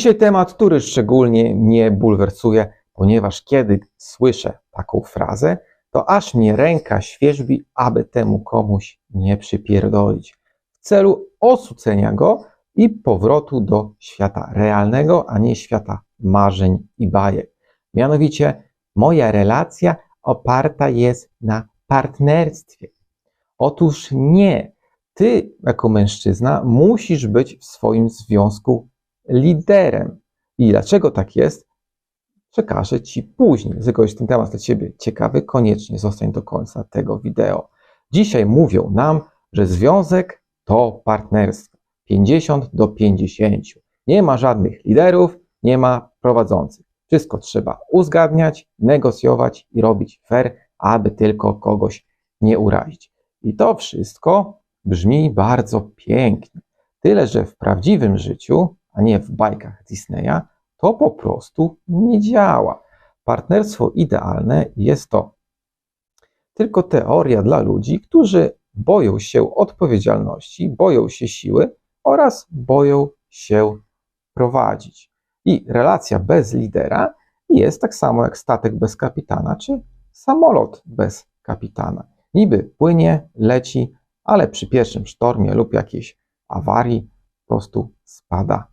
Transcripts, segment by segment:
Dzisiaj temat, który szczególnie mnie bulwersuje, ponieważ kiedy słyszę taką frazę, to aż mnie ręka świeżbi, aby temu komuś nie przypierdolić. W celu osucenia go i powrotu do świata realnego, a nie świata marzeń i bajek. Mianowicie, moja relacja oparta jest na partnerstwie. Otóż nie. Ty, jako mężczyzna, musisz być w swoim związku liderem. I dlaczego tak jest? Przekażę Ci później. Jeżeli ten temat dla Ciebie ciekawy, koniecznie zostań do końca tego wideo. Dzisiaj mówią nam, że związek to partnerstwo. 50 do 50. Nie ma żadnych liderów, nie ma prowadzących. Wszystko trzeba uzgadniać, negocjować i robić fair, aby tylko kogoś nie urazić. I to wszystko brzmi bardzo pięknie. Tyle, że w prawdziwym życiu, a nie w bajkach Disneya, to po prostu nie działa. Partnerstwo idealne jest to tylko teoria dla ludzi, którzy boją się odpowiedzialności, boją się siły oraz boją się prowadzić. I relacja bez lidera jest tak samo jak statek bez kapitana, czy samolot bez kapitana. Niby płynie, leci, ale przy pierwszym sztormie lub jakiejś awarii po prostu spada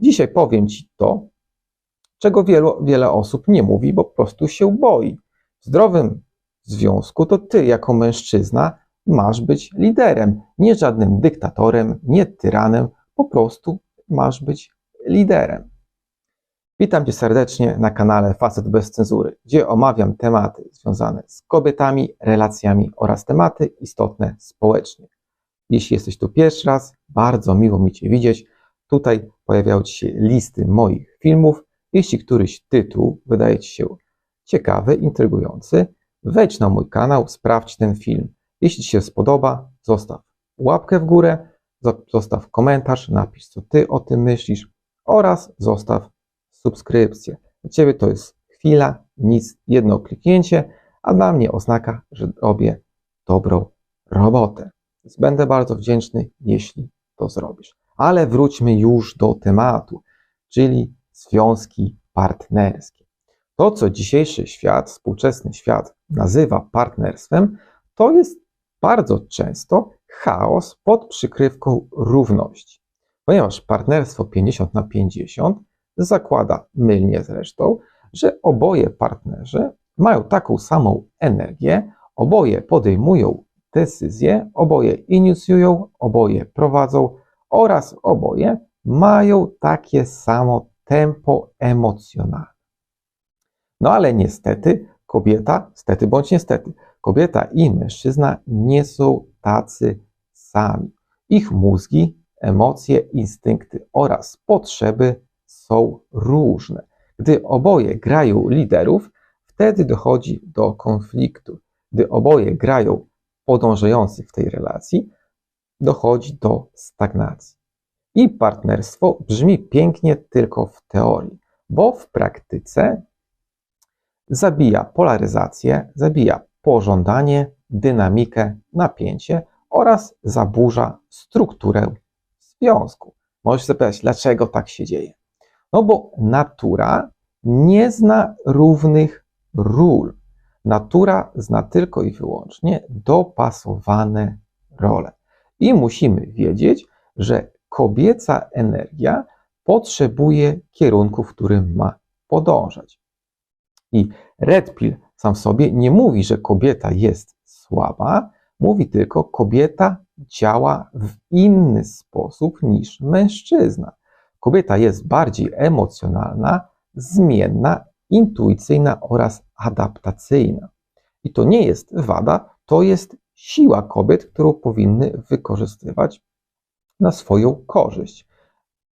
Dzisiaj powiem Ci to, czego wielu, wiele osób nie mówi, bo po prostu się boi. W zdrowym związku to Ty, jako mężczyzna, masz być liderem, nie żadnym dyktatorem, nie tyranem, po prostu masz być liderem. Witam Cię serdecznie na kanale Facet bez cenzury, gdzie omawiam tematy związane z kobietami, relacjami oraz tematy istotne społecznie. Jeśli jesteś tu pierwszy raz, bardzo miło mi Cię widzieć. Tutaj pojawiają Ci się listy moich filmów. Jeśli któryś tytuł wydaje Ci się ciekawy, intrygujący, wejdź na mój kanał, sprawdź ten film. Jeśli Ci się spodoba, zostaw łapkę w górę, zostaw komentarz, napisz co Ty o tym myślisz oraz zostaw subskrypcję. Dla Ciebie to jest chwila, nic, jedno kliknięcie, a dla mnie oznaka, że robię dobrą robotę. Więc będę bardzo wdzięczny, jeśli to zrobisz. Ale wróćmy już do tematu, czyli związki partnerskie. To, co dzisiejszy świat, współczesny świat nazywa partnerstwem, to jest bardzo często chaos pod przykrywką równości. Ponieważ partnerstwo 50 na 50 zakłada, mylnie zresztą, że oboje partnerzy mają taką samą energię, oboje podejmują decyzje, oboje inicjują, oboje prowadzą oraz oboje mają takie samo tempo emocjonalne. No ale niestety kobieta, stety bądź niestety, kobieta i mężczyzna nie są tacy sami. Ich mózgi, emocje, instynkty oraz potrzeby są różne. Gdy oboje grają liderów, wtedy dochodzi do konfliktu. Gdy oboje grają podążających w tej relacji, dochodzi do stagnacji. I partnerstwo brzmi pięknie tylko w teorii, bo w praktyce zabija polaryzację, zabija pożądanie, dynamikę, napięcie oraz zaburza strukturę związku. Możesz zapytać, dlaczego tak się dzieje? No bo natura nie zna równych ról. Natura zna tylko i wyłącznie dopasowane role. I musimy wiedzieć, że kobieca energia potrzebuje kierunku, w którym ma podążać. I Red Pill sam w sobie nie mówi, że kobieta jest słaba, mówi tylko, kobieta działa w inny sposób niż mężczyzna. Kobieta jest bardziej emocjonalna, zmienna, intuicyjna oraz adaptacyjna. I to nie jest wada, to jest siła kobiet, którą powinny wykorzystywać na swoją korzyść.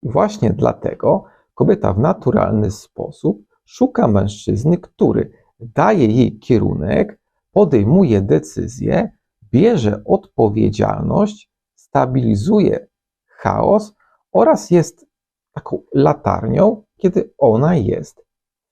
Właśnie dlatego kobieta w naturalny sposób szuka mężczyzny, który daje jej kierunek, podejmuje decyzje, bierze odpowiedzialność, stabilizuje chaos oraz jest taką latarnią, kiedy ona jest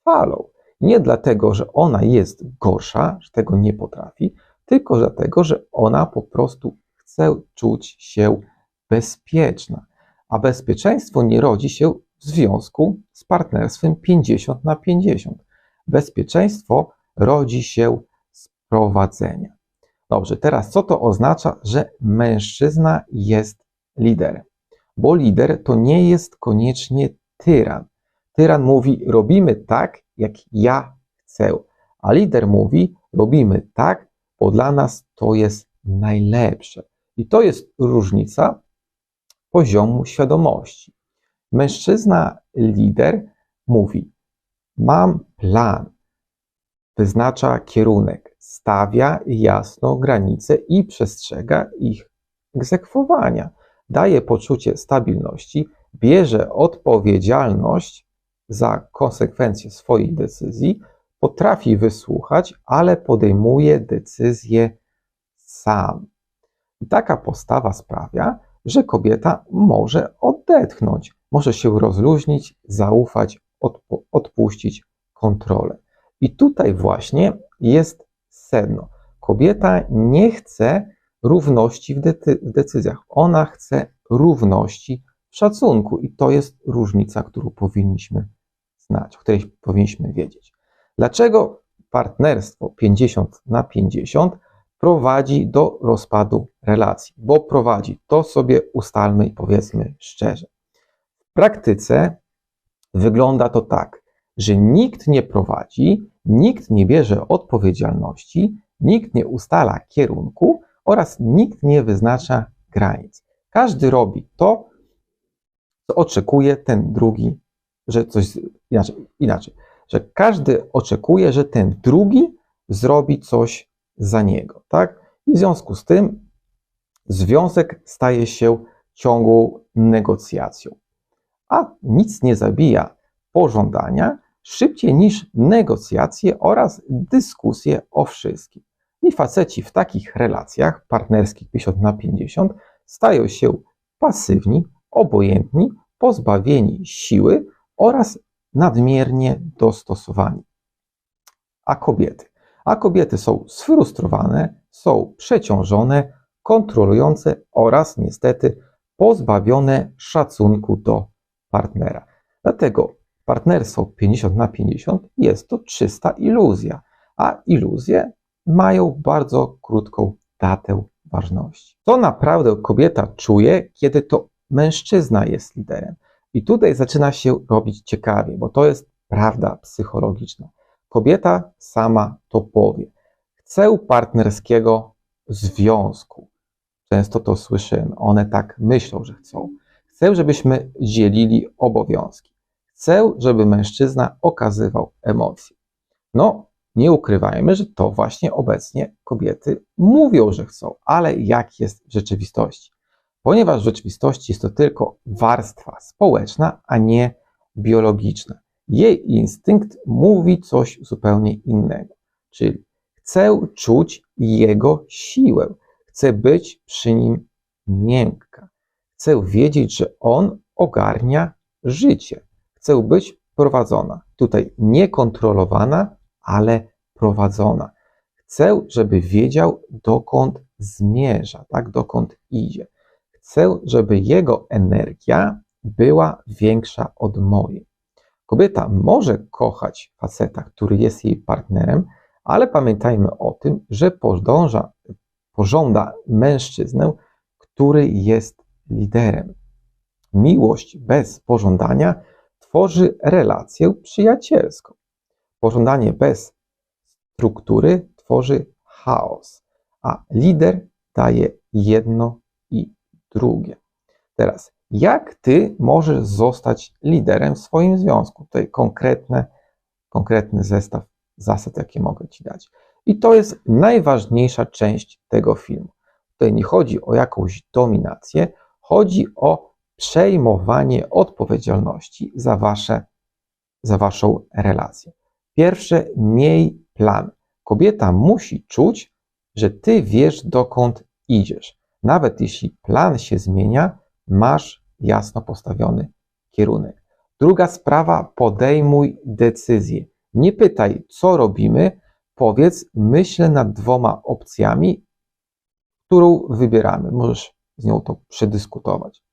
falą. Nie dlatego, że ona jest gorsza, że tego nie potrafi, tylko dlatego, że ona po prostu chce czuć się bezpieczna. A bezpieczeństwo nie rodzi się w związku z partnerstwem 50 na 50. Bezpieczeństwo rodzi się z prowadzenia. Dobrze, teraz co to oznacza, że mężczyzna jest liderem? Bo lider to nie jest koniecznie tyran. Tyran mówi: robimy tak, jak ja chcę, a lider mówi: robimy tak, bo dla nas to jest najlepsze. I to jest różnica poziomu świadomości. Mężczyzna, lider mówi: Mam plan, wyznacza kierunek, stawia jasno granice i przestrzega ich egzekwowania. Daje poczucie stabilności, bierze odpowiedzialność za konsekwencje swojej decyzji, potrafi wysłuchać, ale podejmuje decyzje sam. Taka postawa sprawia, że kobieta może odetchnąć, może się rozluźnić, zaufać, odpu odpuścić kontrolę. I tutaj właśnie jest sedno. Kobieta nie chce równości w, w decyzjach, ona chce równości w szacunku, i to jest różnica, którą powinniśmy znać, o której powinniśmy wiedzieć. Dlaczego partnerstwo 50 na 50 prowadzi do rozpadu relacji? Bo prowadzi, to sobie ustalmy i powiedzmy szczerze. W praktyce wygląda to tak, że nikt nie prowadzi, nikt nie bierze odpowiedzialności, nikt nie ustala kierunku oraz nikt nie wyznacza granic. Każdy robi to, co oczekuje ten drugi, że coś inaczej, inaczej że każdy oczekuje, że ten drugi zrobi coś za niego, tak? I w związku z tym związek staje się ciągłą negocjacją. A nic nie zabija pożądania szybciej niż negocjacje oraz dyskusje o wszystkim. I faceci w takich relacjach partnerskich 50 na 50 stają się pasywni, obojętni, pozbawieni siły oraz nadmiernie dostosowani. A kobiety? A kobiety są sfrustrowane, są przeciążone, kontrolujące oraz niestety pozbawione szacunku do partnera. Dlatego partnerstwo 50 na 50 jest to czysta iluzja, a iluzje mają bardzo krótką datę ważności. Co naprawdę kobieta czuje, kiedy to mężczyzna jest liderem? I tutaj zaczyna się robić ciekawie, bo to jest prawda psychologiczna. Kobieta sama to powie. Chcę partnerskiego związku. Często to słyszymy. One tak myślą, że chcą. Chcę, żebyśmy dzielili obowiązki. Chcę, żeby mężczyzna okazywał emocje. No, nie ukrywajmy, że to właśnie obecnie kobiety mówią, że chcą, ale jak jest w rzeczywistości? Ponieważ w rzeczywistości jest to tylko warstwa społeczna, a nie biologiczna. Jej instynkt mówi coś zupełnie innego, czyli chcę czuć jego siłę, chcę być przy nim miękka, chcę wiedzieć, że on ogarnia życie, chcę być prowadzona, tutaj niekontrolowana, ale prowadzona. Chcę, żeby wiedział, dokąd zmierza, tak, dokąd idzie. Chcę, żeby jego energia była większa od mojej. Kobieta może kochać faceta, który jest jej partnerem, ale pamiętajmy o tym, że podąża, pożąda mężczyznę, który jest liderem. Miłość bez pożądania tworzy relację przyjacielską. Pożądanie bez struktury tworzy chaos, a lider daje jedno drugie. Teraz, jak ty możesz zostać liderem w swoim związku? Tutaj konkretne, konkretny zestaw zasad, jakie mogę ci dać. I to jest najważniejsza część tego filmu. Tutaj nie chodzi o jakąś dominację, chodzi o przejmowanie odpowiedzialności za, wasze, za waszą relację. Pierwsze, miej plan. Kobieta musi czuć, że ty wiesz, dokąd idziesz. Nawet jeśli plan się zmienia, masz jasno postawiony kierunek. Druga sprawa, podejmuj decyzję. Nie pytaj, co robimy, powiedz, myślę nad dwoma opcjami, którą wybieramy. Możesz z nią to przedyskutować.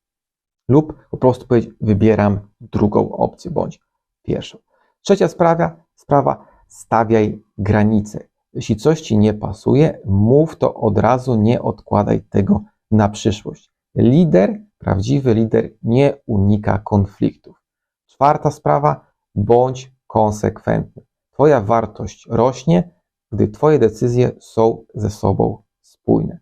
lub po prostu powiedzieć, wybieram drugą opcję bądź pierwszą. Trzecia sprawa, sprawa stawiaj granice. Jeśli coś ci nie pasuje, mów to od razu, nie odkładaj tego na przyszłość. Lider, prawdziwy lider nie unika konfliktów. Czwarta sprawa, bądź konsekwentny. Twoja wartość rośnie, gdy Twoje decyzje są ze sobą spójne.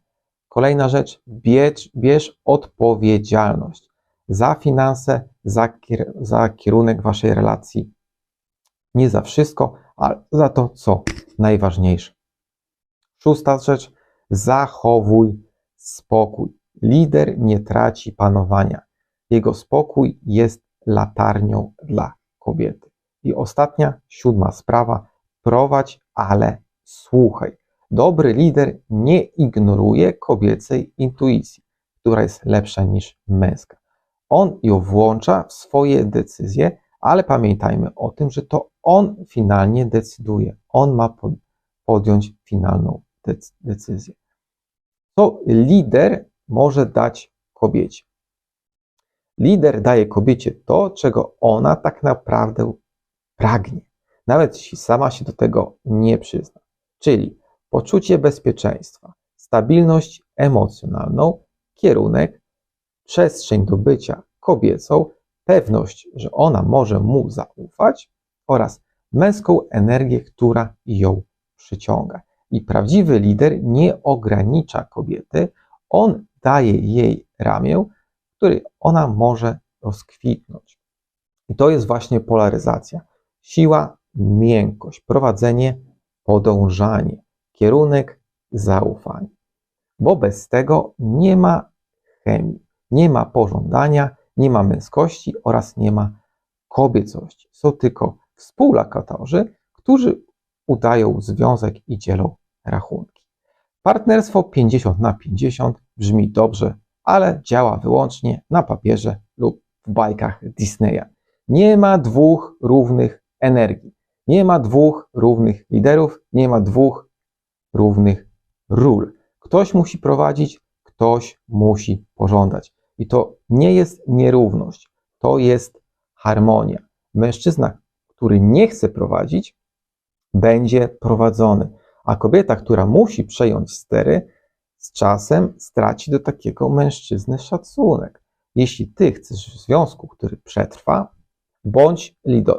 Kolejna rzecz, bierz, bierz odpowiedzialność za finanse, za, kier za kierunek Waszej relacji. Nie za wszystko, ale za to, co najważniejsze. Szósta rzecz, zachowuj spokój. Lider nie traci panowania. Jego spokój jest latarnią dla kobiety. I ostatnia, siódma sprawa, prowadź, ale słuchaj. Dobry lider nie ignoruje kobiecej intuicji, która jest lepsza niż męska. On ją włącza w swoje decyzje, ale pamiętajmy o tym, że to on finalnie decyduje. On ma podjąć finalną decyzję. Co lider może dać kobiecie? Lider daje kobiecie to, czego ona tak naprawdę pragnie, nawet jeśli sama się do tego nie przyzna. Czyli poczucie bezpieczeństwa, stabilność emocjonalną, kierunek, przestrzeń do bycia kobiecą, pewność, że ona może mu zaufać oraz męską energię, która ją przyciąga. I prawdziwy lider nie ogranicza kobiety, on daje jej ramię, w której ona może rozkwitnąć. I to jest właśnie polaryzacja. Siła, miękkość, prowadzenie, podążanie, kierunek, zaufanie. Bo bez tego nie ma chemii, nie ma pożądania, nie ma męskości oraz nie ma kobiecości. Są tylko współlokatorzy, którzy udają związek i dzielą rachunki. Partnerstwo 50 na 50 brzmi dobrze, ale działa wyłącznie na papierze lub w bajkach Disneya. Nie ma dwóch równych energii, nie ma dwóch równych liderów, nie ma dwóch równych ról. Ktoś musi prowadzić, ktoś musi pożądać. I to nie jest nierówność, to jest harmonia. Mężczyzna, który nie chce prowadzić, będzie prowadzony, a kobieta, która musi przejąć stery, z czasem straci do takiego mężczyzny szacunek. Jeśli ty chcesz związku, który przetrwa, bądź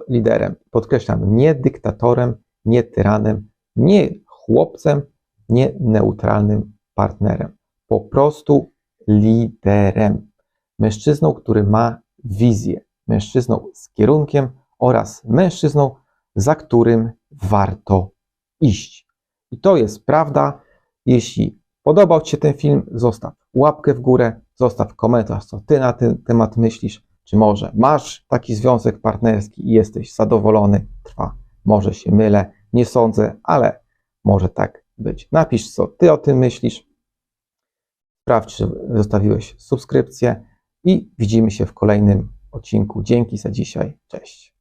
liderem. Podkreślam, nie dyktatorem, nie tyranem, nie chłopcem, nie neutralnym partnerem. Po prostu liderem. Mężczyzną, który ma wizję, mężczyzną z kierunkiem oraz mężczyzną, za którym warto iść. I to jest prawda. Jeśli podobał Ci się ten film, zostaw łapkę w górę, zostaw komentarz, co Ty na ten temat myślisz. Czy może masz taki związek partnerski i jesteś zadowolony? Trwa. Może się mylę, nie sądzę, ale może tak być. Napisz, co Ty o tym myślisz. Sprawdź, czy zostawiłeś subskrypcję i widzimy się w kolejnym odcinku. Dzięki za dzisiaj. Cześć.